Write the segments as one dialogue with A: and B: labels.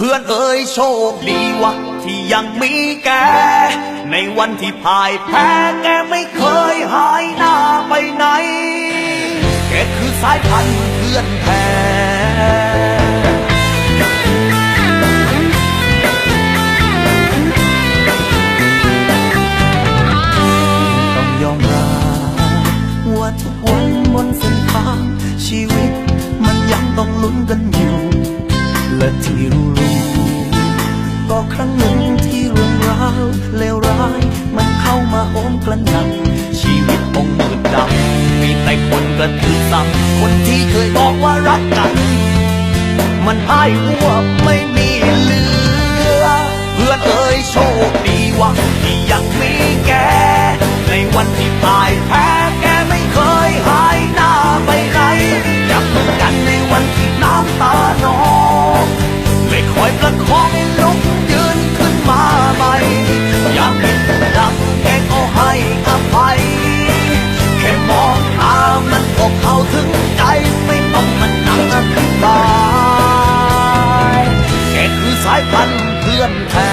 A: เพื่อนเอ่ยโชคดีวะที่ยังมีแก ในวันที่พ่ายแพ้แกไม่เคยหายหน้าไปไหน แกคือสายพันธุ์เพื่อนแท้ต้องยอมรับว่าทุกวันบนเส้นทางชีวิตมันยังต้องลุ้นกันอยู่ และที่รู้ ก็ครั้งหนึ่งที่เรื่องราวเลวร้าย มันเข้ามาโหมกระหน่ำชีวิตองมืดดำมีแต่คนกระทืบซ้ำคนที่เคยบอกว่ารักกัน มันพ่ายหัวไม่มีเหลือ เพื่อนเอ่ยโชคดีว่าที่ยังมีายพันเพื่อนแท้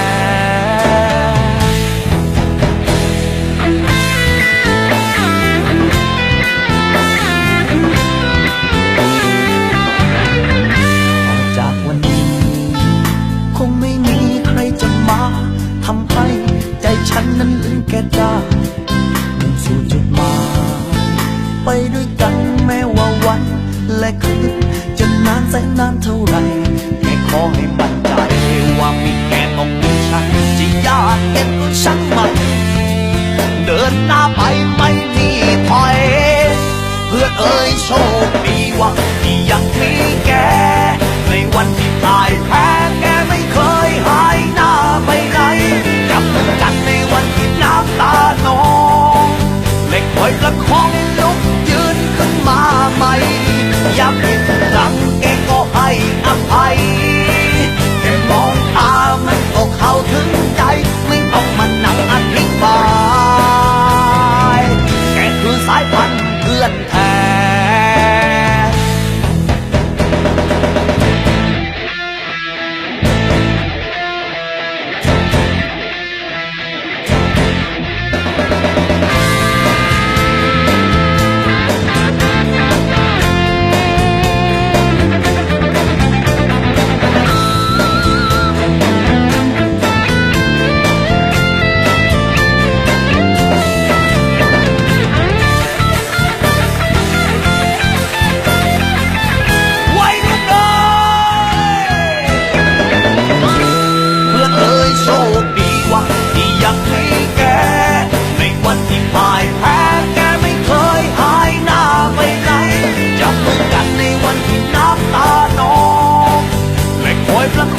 A: ต่อจากวันนี้คงไม่มีใครจะมาทำให้ใจฉันนั้นถึงแก่ได้มุ่งสู่จุดหมายไปด้วยกันแม้ว่าวัน และคืนจะนานแสนนานเท่าไหรแค่ขอให้ ว่ามีแกต้องมีฉันจะยากเย็นก็ช่างมันเดินหน้าไปไม่มีถอย เพื่อนเอ่ยโชคดีว่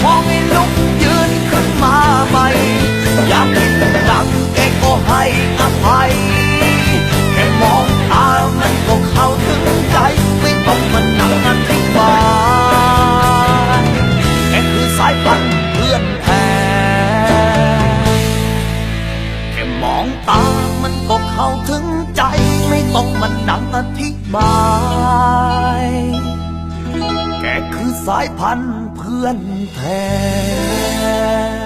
A: คองให้ลุกยืนขึ้นมาใหม่อยากผิดหลังแกก็ให้อภัยแค่มองตามันก็เข้าถึงใจไม่ต้องมานั่งอธิบายแค่คือสายพันธุ์เพื่อนแท้แค่มองตามันก็เข้าถึงใจไม่ต้องมานั่งอธิบาย แกคือสายพันธุ์ พื่อนแท้